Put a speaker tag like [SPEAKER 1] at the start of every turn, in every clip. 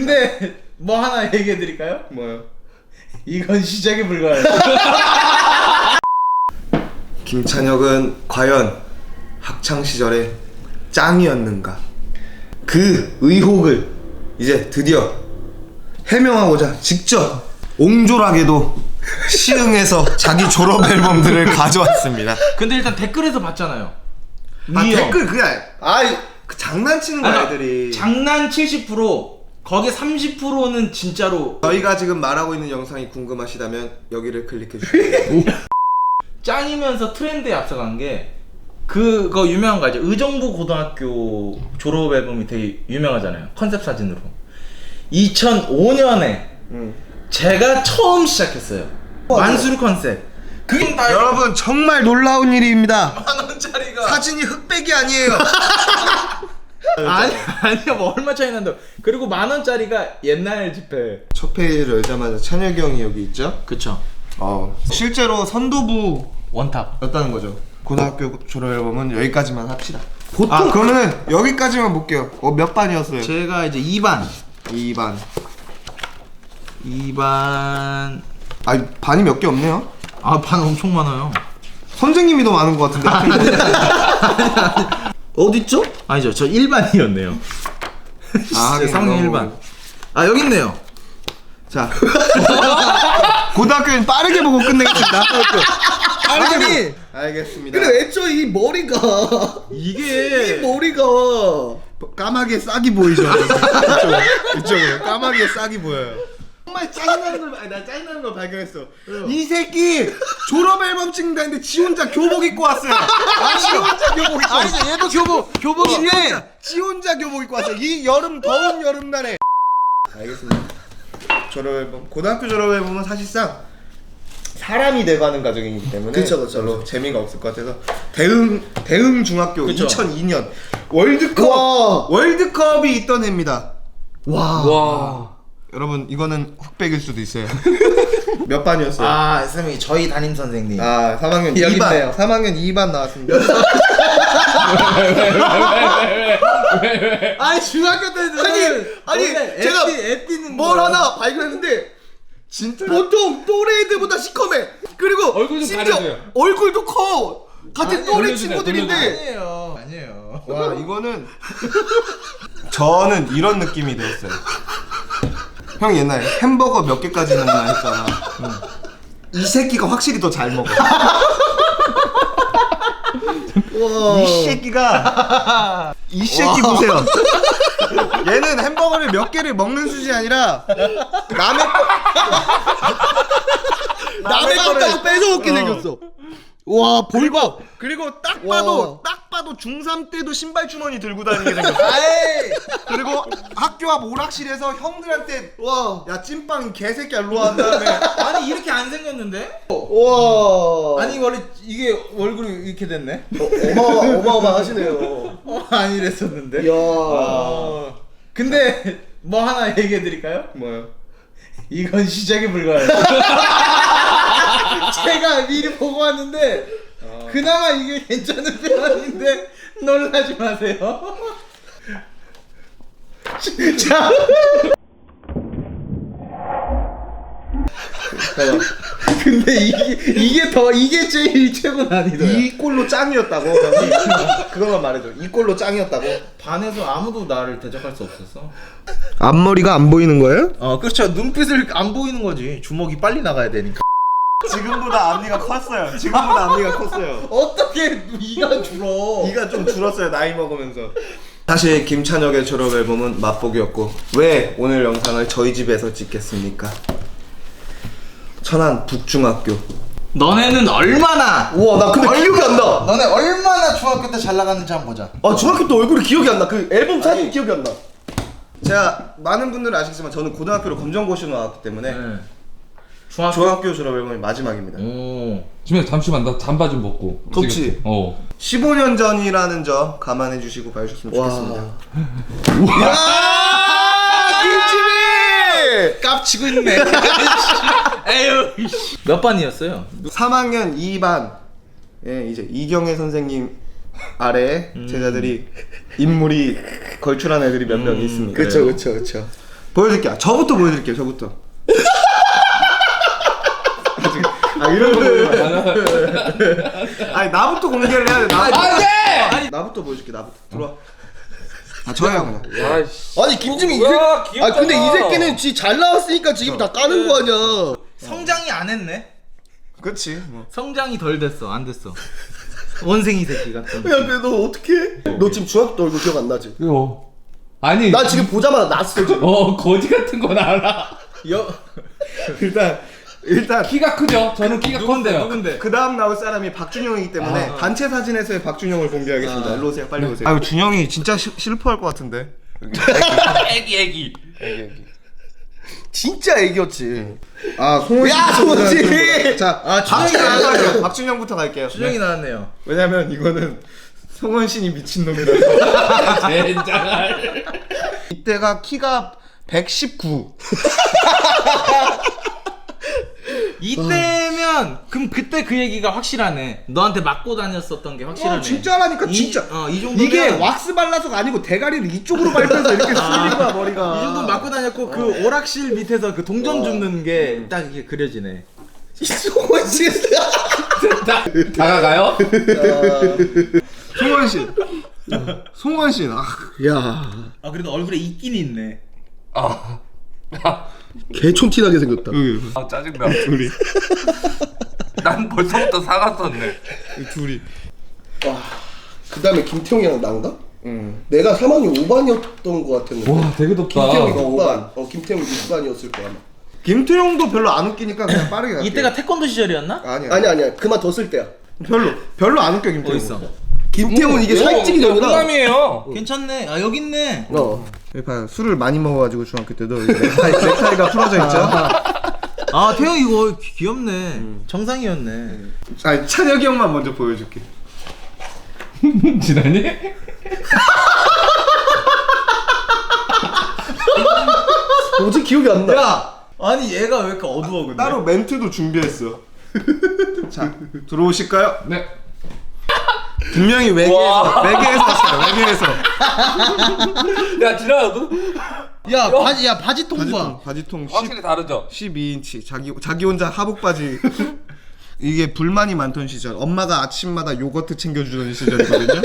[SPEAKER 1] 근데 뭐 하나 얘기해 드릴까요?
[SPEAKER 2] 뭐요?
[SPEAKER 1] 이건 시작에 불과해요.
[SPEAKER 2] 김찬혁은 과연 학창 시절에 짱이었는가? 그 의혹을 이제 드디어 해명하고자 직접 옹졸하게도 시흥에서 자기 졸업 앨범들을 가져왔습니다.
[SPEAKER 1] 근데 일단 댓글에서 봤잖아요.
[SPEAKER 2] 아. 댓글 그게 아니- 아이 그 장난치는 거야
[SPEAKER 1] 아니,
[SPEAKER 2] 애들이.
[SPEAKER 1] 장난 70% 거기 30%는 진짜로
[SPEAKER 2] 저희가 지금 말하고 있는 영상이 궁금하시다면 여기를 클릭해 주세요.
[SPEAKER 1] 짱이면서 트렌드에 앞서간 게 그거 유명한 거 알죠? 의정부 고등학교 졸업 앨범이 되게 유명하잖아요. 컨셉 사진으로. 2005년에
[SPEAKER 2] 음.
[SPEAKER 1] 제가 처음 시작했어요. 만수르 컨셉. 그게 다
[SPEAKER 2] 여러분 정말 놀라운 일입니다.
[SPEAKER 1] 만 원짜리가
[SPEAKER 2] 사진이 흑백이 아니에요.
[SPEAKER 1] 아니 아니요 뭐 얼마 차이 난다. 그리고 만 원짜리가 옛날 지폐.
[SPEAKER 2] 첫 페이지를 열자마자 찬혁이 형이 여기 있죠.
[SPEAKER 1] 그쵸.
[SPEAKER 2] 어 실제로 선도부
[SPEAKER 1] 원탑.
[SPEAKER 2] 였다는 거죠. 고등학교 졸업 앨범은 여기까지만 합시다. 보통
[SPEAKER 1] 아,
[SPEAKER 2] 그러면은 여기까지만 볼게요. 어, 몇 반이었어요?
[SPEAKER 1] 제가 이제 2반.
[SPEAKER 2] 2반.
[SPEAKER 1] 2반.
[SPEAKER 2] 아 반이 몇 개 없네요.
[SPEAKER 1] 아 반 엄청 많아요.
[SPEAKER 2] 선생님이 더 많은 것 같은데.
[SPEAKER 1] 어딨죠? 아니죠. 저 1반이었네요.
[SPEAKER 2] 아, 하긴
[SPEAKER 1] 3년
[SPEAKER 2] 너무-
[SPEAKER 1] 1반. 아, 여기 있네요.
[SPEAKER 2] 자. 고등학교는 빠르게 보고 끝내겠습니다.
[SPEAKER 3] 아니
[SPEAKER 2] 알겠습니다.
[SPEAKER 3] 근데 애초에 이 머리가 이
[SPEAKER 1] 이게
[SPEAKER 3] 머리가
[SPEAKER 2] 까마귀에 싹이 보이죠? 이쪽으로, 이쪽으로 까마귀에 싹이 보여요. 정말 짜증나는 걸, 아니, 나 짜증나는 걸 발견했어. 이 새끼 졸업 앨범 찍는다는데 지 혼자 교복 입고 왔어요. 아, 지 혼자 교복 입고 왔어.
[SPEAKER 1] 아니, 얘도 교복, 교복인데.
[SPEAKER 2] 지 혼자 교복 입고 왔어. 이 여름 더운 여름날에. 알겠습니다. 졸업 앨범, 고등학교 졸업 앨범은 사실상 사람이 돼가는 과정이기 때문에
[SPEAKER 3] 그쵸, 그쵸,
[SPEAKER 2] 별로 재미가 없을 것 같아서 대흥 대흥 중학교
[SPEAKER 1] 그쵸.
[SPEAKER 2] 2002년 월드컵
[SPEAKER 3] 와.
[SPEAKER 2] 월드컵이 있던 해입니다.
[SPEAKER 3] 와.
[SPEAKER 1] 와.
[SPEAKER 2] 여러분 이거는 흑백일 수도 있어요. 몇 반이었어요?
[SPEAKER 1] 아, 선생님, 저희 담임 선생님.
[SPEAKER 2] 아 3학년
[SPEAKER 1] 여기
[SPEAKER 2] 2반
[SPEAKER 1] 있네요.
[SPEAKER 2] 3학년 2반 나왔습니다.
[SPEAKER 1] 아니, 중학교 때는.
[SPEAKER 3] 아니, 아니, 제가
[SPEAKER 1] 애 띠는
[SPEAKER 3] 뭘. 하나 발견했는데
[SPEAKER 2] 진짜
[SPEAKER 3] 보통 또래 애들보다 시커매 그리고
[SPEAKER 4] 얼굴 좀
[SPEAKER 3] 심지어
[SPEAKER 4] 가려줘요.
[SPEAKER 3] 얼굴도 커 같은
[SPEAKER 1] 아니,
[SPEAKER 3] 또래 친구들인데
[SPEAKER 1] 아니에요. 아니에요.
[SPEAKER 2] 와 이거는 저는 이런 느낌이 들었어요. 형 옛날에 햄버거 몇 개까지 먹나 했잖아. 이 새끼가 확실히 더 잘 먹어.
[SPEAKER 3] 와.
[SPEAKER 2] 이 새끼가 이 새끼 보세요. 얘는 햄버거를 몇 개를 먹는 수준이 아니라 남의 거
[SPEAKER 3] 남의 것까지 뺏어 먹게
[SPEAKER 2] 어.
[SPEAKER 3] 생겼어 와 볼밥
[SPEAKER 2] 그리고 딱
[SPEAKER 3] 와.
[SPEAKER 2] 봐도 딱 봐도 중3 때도 신발 주머니 들고 다니게 생겼어.
[SPEAKER 1] 아이!
[SPEAKER 2] 그리고 학교 앞 오락실에서 형들한테
[SPEAKER 3] 와.
[SPEAKER 2] 야 찐빵 개새끼야 일로 와 한 다음에
[SPEAKER 1] 아니, 이렇게 안 생겼는데?
[SPEAKER 3] 와.
[SPEAKER 1] 아니, 원래 이게 얼굴이 이렇게 됐네?
[SPEAKER 3] 어마 어마어마하시네요.
[SPEAKER 1] 어, 아니, 이랬었는데.
[SPEAKER 3] 이야.
[SPEAKER 1] 어. 근데 뭐 하나 얘기해 드릴까요?
[SPEAKER 2] 뭐요?
[SPEAKER 1] 이건 시작에 불과해요. 제가 미리 보고 왔는데 그나마 이게 괜찮은 편인데 놀라지 마세요. 자. 근데 이게 이게 더 이게 제일 최고 난이도야.
[SPEAKER 2] 이 꼴로 짱이었다고 그것만 말해줘 이 꼴로 짱이었다고
[SPEAKER 1] 반에서 아무도 나를 대적할 수 없었어.
[SPEAKER 2] 앞머리가 안 보이는 거예요?
[SPEAKER 1] 어 그렇죠. 눈빛을 안 보이는 거지. 주먹이 빨리 나가야 되니까.
[SPEAKER 2] 지금보다 앞니가 컸어요 지금보다 앞니가 컸어요
[SPEAKER 1] 어떻게 이가 줄어?
[SPEAKER 2] 이가 좀 줄었어요 나이 먹으면서 사실 김찬혁의 졸업 앨범은 맛보기였고 왜 오늘 영상을 저희 집에서 찍겠습니까? 천안 북중학교
[SPEAKER 1] 너네는 얼마나
[SPEAKER 3] 우와 나 근데 기억이 안 나.
[SPEAKER 1] 너네 얼마나 중학교 때 잘 나갔는지 한번 보자.
[SPEAKER 3] 아 중학교 때 얼굴이 기억이 안 나. 그 앨범 사진 기억이 안 나.
[SPEAKER 2] 제가 많은 분들은 아시겠지만 저는 고등학교를 검정고시로 나왔기 때문에
[SPEAKER 1] 네. 중학교.
[SPEAKER 2] 중학교 졸업 앨범이 마지막입니다
[SPEAKER 1] 오.
[SPEAKER 4] 지금 잠시만 나 잠바 좀 벗고.
[SPEAKER 2] 덥지?
[SPEAKER 4] 어.
[SPEAKER 2] 15년 전이라는 점 감안해 주시고 봐주셨으면 좋겠습니다
[SPEAKER 3] 와.
[SPEAKER 2] 김치미!
[SPEAKER 1] 깝치고 있네. 에휴. 몇 반이었어요?
[SPEAKER 2] 3학년 2반 예 이제 이경혜 선생님 아래 제자들이 인물이 걸출한 애들이 몇 명 있습니다.
[SPEAKER 3] 그쵸 그쵸 그쵸.
[SPEAKER 2] 보여드릴게요. 저부터 보여드릴게요. 저부터. 아 이런 거 보여줘. 아니 나부터 공개를 해야 돼. 나,
[SPEAKER 4] 안돼!
[SPEAKER 2] 나부터 보여줄게. 나부터 들어와. 아 저야 그냥.
[SPEAKER 4] 야씨.
[SPEAKER 3] 아니 김지민 이
[SPEAKER 4] 뭐야,
[SPEAKER 3] 새끼 아 근데 이. 새끼는 지 잘 나왔으니까 지금 다 까는 거 아니야
[SPEAKER 1] 성장이 안 했네.
[SPEAKER 2] 그렇지. 뭐.
[SPEAKER 1] 성장이 덜 됐어. 안 됐어. 원생이 새끼 같은.
[SPEAKER 3] 야 근데 너 어떡해 너 지금 중학교 때 얼굴 기억 안 나지?
[SPEAKER 4] 이거. 아니.
[SPEAKER 3] 나 지금 보자마자 났어 지금
[SPEAKER 4] 어 거지 같은 건 알아.
[SPEAKER 1] 여
[SPEAKER 2] 일단 일단
[SPEAKER 4] 키가 크죠? 저는 키가
[SPEAKER 1] 누군데
[SPEAKER 4] 컸어요.
[SPEAKER 1] 누군데?
[SPEAKER 2] 그 다음 나올 사람이 박준영이기 때문에
[SPEAKER 1] 아.
[SPEAKER 2] 단체 사진에서의 박준영을 공개하겠습니다. 일로 오세요. 빨리 오세요. 아유 준영이 진짜 시, 슬퍼할 것 같은데.
[SPEAKER 4] 애기 애기.
[SPEAKER 3] 진짜 애기였지
[SPEAKER 2] 아 송원
[SPEAKER 3] 야,
[SPEAKER 2] 씨부터
[SPEAKER 3] 송원 씨!
[SPEAKER 2] 들어볼게요. 자,
[SPEAKER 1] 아, 준영이
[SPEAKER 2] 박준영
[SPEAKER 1] 나왔어요.
[SPEAKER 2] 갈게요. 박준영부터 갈게요.
[SPEAKER 1] 수정이 나왔네요.
[SPEAKER 2] 왜냐면 이거는 송원 씨이 미친 놈이라서.
[SPEAKER 4] 젠장할.
[SPEAKER 2] 이때가 키가 119.
[SPEAKER 1] 이때면 그럼 그때 그 얘기가 확실하네. 너한테 맞고 다녔었던 게 확실하네.
[SPEAKER 2] 어, 진짜라니까
[SPEAKER 1] 이-
[SPEAKER 2] 진짜.
[SPEAKER 1] 어, 이 정도면
[SPEAKER 2] 이게 왁스 발라서가 아니고 대가리를 이쪽으로 밟혀서 이렇게 쓸린 거야 머리가.
[SPEAKER 1] 이 정도 맞고 다녔고 그 오락실 밑에서 그 동전 줍는 게 딱 이게 그려지네.
[SPEAKER 3] 송원 씨
[SPEAKER 4] 다, 다가가요?
[SPEAKER 2] 송원 씨. 송원 씨. 아,
[SPEAKER 3] 야
[SPEAKER 1] 아 그래도 얼굴에 있긴 있네.
[SPEAKER 4] 아.
[SPEAKER 3] 개촌티나게 생겼다
[SPEAKER 2] 여기
[SPEAKER 4] 아 짜증나.
[SPEAKER 2] 둘이
[SPEAKER 4] 난 벌써부터 사갔었네.
[SPEAKER 2] 둘이.
[SPEAKER 3] 그 다음에 김태형이랑 난가?
[SPEAKER 2] 응.
[SPEAKER 3] 내가 3학년 5반이었던 거 같았는데
[SPEAKER 4] 와 되게 덥다.
[SPEAKER 3] 김태형이가 5반 어 김태형이 6반이었을 거야 아마
[SPEAKER 2] 김태용도 별로 안 웃기니까 그냥 빠르게 갈게요.
[SPEAKER 1] 이때가 태권도 시절이었나?
[SPEAKER 2] 아니야.
[SPEAKER 3] 아니 아니야 그만뒀을 때야
[SPEAKER 2] 별로 별로 안 웃겨 김태용.
[SPEAKER 1] 어딨어?
[SPEAKER 3] 김태형은 이게 살찌기 전이라
[SPEAKER 4] 농담이에요.
[SPEAKER 1] 괜찮네. 아 여기 있네.
[SPEAKER 3] 어
[SPEAKER 2] 여기 봐요. 술을 많이 먹어가지고 중학교 때도 여기 넥타이, 넥타이가 풀어져 있죠.
[SPEAKER 1] 아 태영 이거 귀- 귀엽네. 정상이었네.
[SPEAKER 2] 아 찬혁이 형만 먼저 보여줄게.
[SPEAKER 4] 지나니?
[SPEAKER 3] 도저히 기억이 안 나
[SPEAKER 1] 야 아니 얘가 왜 이렇게 어두워 근데?
[SPEAKER 2] 따로 멘트도 준비했어. 자 들어오실까요?
[SPEAKER 4] 네.
[SPEAKER 2] 분명히 외계에서 외계에서 왔어요. 외계에서.
[SPEAKER 4] 야 지나야
[SPEAKER 1] 너야 바지 야 바지 통 봐.
[SPEAKER 2] 바지통 바지통 10,
[SPEAKER 4] 확실히 다르죠?
[SPEAKER 2] 12인치 자기 자기 혼자 하복 바지. 이게 불만이 많던 시절. 엄마가 아침마다 요거트 챙겨주던 시절이거든요.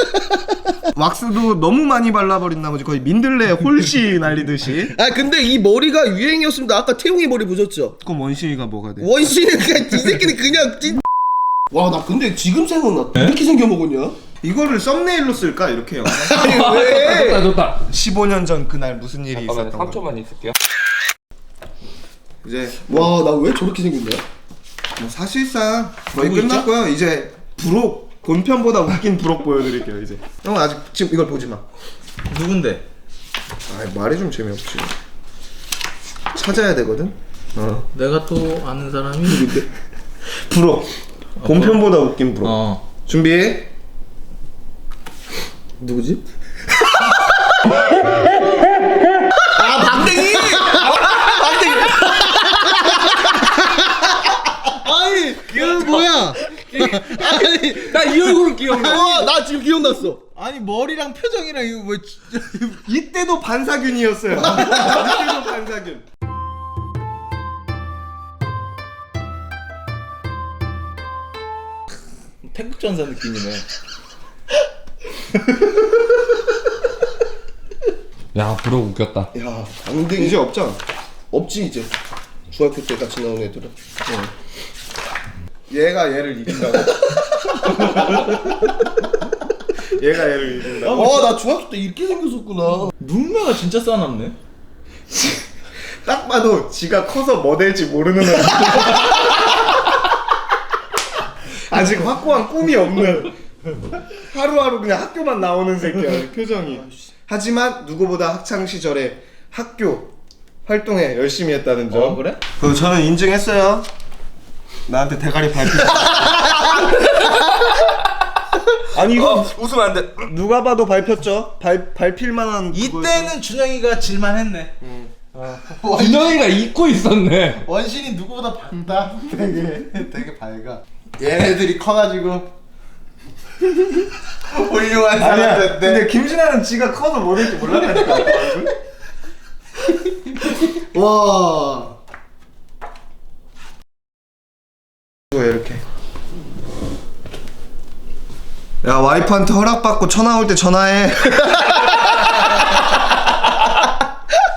[SPEAKER 2] 왁스도 너무 많이 발라버린 나머지 거의 민들레 홀씨 날리듯이.
[SPEAKER 3] 아 근데 이 머리가 유행이었으면 나 아까 태용이 머리 보셨죠?
[SPEAKER 2] 그럼 원신이가 뭐가 돼?
[SPEAKER 3] 원씨는 그냥 이 새끼는 그냥 찐... 와 나 근데 지금 생각나 이렇게 생겨 먹었냐?
[SPEAKER 2] 이거를 썸네일로 쓸까 이렇게요.
[SPEAKER 3] 아니 왜?
[SPEAKER 4] 좋다 좋다.
[SPEAKER 2] 15년 전 그날 무슨 일이
[SPEAKER 4] 잠깐만
[SPEAKER 2] 있었던 거.
[SPEAKER 4] 3초만 있을게요.
[SPEAKER 2] 이제
[SPEAKER 3] 와 나 왜 저렇게 생겼냐?
[SPEAKER 2] 뭐 사실상 거의 끝났고요. 이제 부록 본편보다 웃긴 부록 보여드릴게요. 이제 형 아직 지금 이걸 보지 마.
[SPEAKER 1] 누군데?
[SPEAKER 2] 아 말이 좀 재미없지. 찾아야 되거든. 어
[SPEAKER 1] 내가 또 아는 사람이
[SPEAKER 2] 부록 본편보다 웃긴 부록.
[SPEAKER 1] 어.
[SPEAKER 2] 준비.
[SPEAKER 3] 누구지? 아 박댕이! 박댕이! 아니 그 뭐야? 아니
[SPEAKER 4] 나 이 얼굴을 기억나.
[SPEAKER 3] 와, 나 지금 기억났어.
[SPEAKER 1] 아니 머리랑 표정이랑 이거 왜
[SPEAKER 2] 이때도 반사균이었어요. 이때도 반사균.
[SPEAKER 1] 태국 전사 느낌이네.
[SPEAKER 4] 야 부러 웃겼다.
[SPEAKER 3] 야, 강댕이
[SPEAKER 2] 이제 없죠?
[SPEAKER 3] 없지 이제. 중학교 때 같이 나온 애들은.
[SPEAKER 2] 얘가 얘를 이긴다고. 얘가 얘를 이긴다고.
[SPEAKER 3] 와, 나 중학교 때 이렇게 생겼었구나.
[SPEAKER 1] 눈매가 진짜 싸납네.
[SPEAKER 2] 딱 봐도 지가 커서 뭐 될지 모르는 애. 아직 확고한 꿈이 없는 하루하루 그냥 학교만 나오는 새끼야 표정이. 하지만 누구보다 학창 시절에 학교 활동에 열심히 했다는 점.
[SPEAKER 1] 어 그래?
[SPEAKER 2] 그 저는 인증했어요. 나한테 대가리 밟히. 아니 이거
[SPEAKER 4] 웃으면 안 돼.
[SPEAKER 2] 누가 봐도 밟혔죠. 밟 밟힐 만한.
[SPEAKER 1] 이때는 준영이가 질만 했네.
[SPEAKER 4] 준영이가 잊고 있었네.
[SPEAKER 1] 원신이 누구보다 밝다.
[SPEAKER 2] 되게 되게 밝아. 얘네들이 커가지고 훌륭한 사람들인데 김신아는 지가 커서 모를지 몰랐다니까.
[SPEAKER 3] 그
[SPEAKER 2] 와. 이렇게 야 와이프한테 허락받고 전화 올 때 전화해.